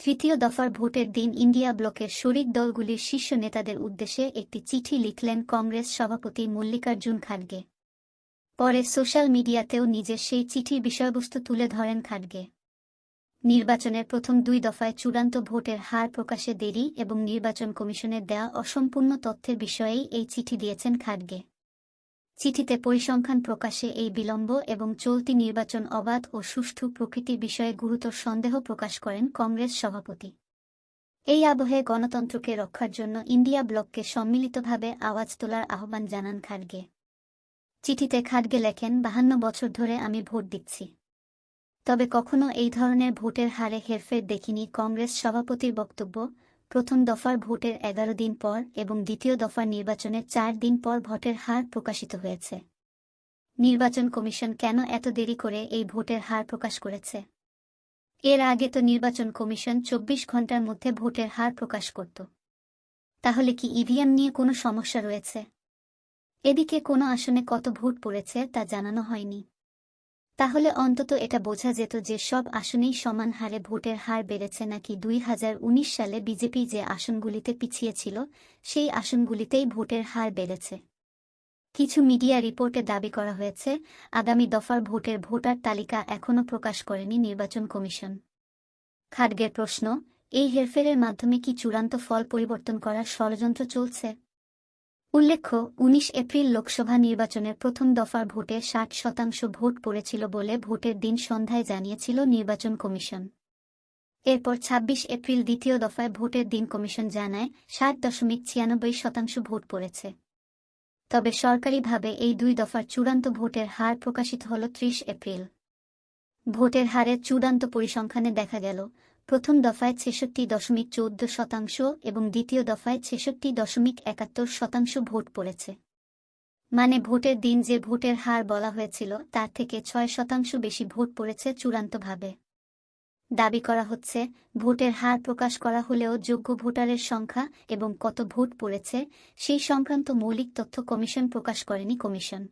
তৃতীয় দফার ভোটের দিন ইন্ডিয়া ব্লকের শরিক দলগুলির শীর্ষ নেতাদের উদ্দেশ্যে একটি চিঠি লিখলেন কংগ্রেস সভাপতি মল্লিকার্জুন খাড়গে। পরে সোশ্যাল মিডিয়াতেও নিজের সেই চিঠির বিষয়বস্তু তুলে ধরেন খাড়গে। নির্বাচনের প্রথম দুই দফায় চূড়ান্ত ভোটের হার প্রকাশে দেরি এবং নির্বাচন কমিশনের দেয়া অসম্পূর্ণ তথ্যের বিষয়েই এই চিঠি দিয়েছেন খাড়গে। চিঠিতে পরিসংখ্যান প্রকাশে এই বিলম্ব এবং চলতি নির্বাচন অবাধ ও সুষ্ঠু প্রকৃতির বিষয়ে গুরুতর সন্দেহ প্রকাশ করেন কংগ্রেস সভাপতি। এই আবহে গণতন্ত্রকে রক্ষার জন্য ইন্ডিয়া ব্লককে সম্মিলিতভাবে আওয়াজ তোলার আহ্বান জানান খাড়গে। চিঠিতে খাড়গে লেখেন, বাহান্ন বছর ধরে আমি ভোট দিচ্ছি। তবে কখনো এই ধরনের ভোটের হারে হেরফের দেখিনি কংগ্রেস সভাপতির বক্তব্য। প্রথম দফার ভোটের এগারো দিন পর এবং দ্বিতীয় দফার নির্বাচনের চার দিন পর ভোটের হার প্রকাশিত হয়েছে। নির্বাচন কমিশন কেন এত দেরি করে এই ভোটের হার প্রকাশ করেছে? এর আগে তো নির্বাচন কমিশন চব্বিশ ঘণ্টার মধ্যে ভোটের হার প্রকাশ করত। তাহলে কি ইভিএম নিয়ে কোনো সমস্যা রয়েছে? এদিকে কোনো আসনে কত ভোট পড়েছে তা জানানো হয়নি। তাহলে অন্তত এটা বোঝা যেত যে সব আসনেই সমান হারে ভোটের হার বেড়েছে নাকি দুই হাজার উনিশ সালে বিজেপি যে আসনগুলিতে পিছিয়ে ছিল, সেই আসনগুলিতেই ভোটের হার বেড়েছে। কিছু মিডিয়া রিপোর্টে দাবি করা হয়েছে, আগামী দফার ভোটের ভোটার তালিকা এখনও প্রকাশ করেনি নির্বাচন কমিশন। খাডগের প্রশ্ন, এই হেরফেরের মাধ্যমে কি চূড়ান্ত ফল পরিবর্তন করার ষড়যন্ত্র চলছে? উল্লেখ্য ১৯ এপ্রিল লোকসভা নির্বাচনের প্রথম দফার ভোটে ষাট শতাংশ ভোট পড়েছিল বলে ভোটের দিন সন্ধ্যায় জানিয়েছিল নির্বাচন কমিশন। এরপর ২৬ এপ্রিল দ্বিতীয় দফায় ভোটের দিন কমিশন জানায়, ষাট দশমিক ছিয়ানব্বই শতাংশ ভোট পড়েছে। তবে সরকারিভাবে এই দুই দফার চূড়ান্ত ভোটের হার প্রকাশিত হল ত্রিশ এপ্রিল। ভোটের হারের চূড়ান্ত পরিসংখ্যানে দেখা গেল প্রথম দফায় ছেষট্টি দশমিক চৌদ্দ শতাংশ এবং দ্বিতীয় দফায় ছেষট্টি দশমিক একাত্তর শতাংশ ভোট পড়েছে। মানে ভোটের দিন যে ভোটের হার বলা হয়েছিল, তার থেকে ছয় শতাংশ বেশি ভোট পড়েছে চূড়ান্তভাবে। দাবি করা হচ্ছে, ভোটের হার প্রকাশ করা হলেও যোগ্য ভোটারের সংখ্যা এবং কত ভোট পড়েছে, সেই সংক্রান্ত মৌলিক তথ্য কমিশন প্রকাশ করেনি কমিশন।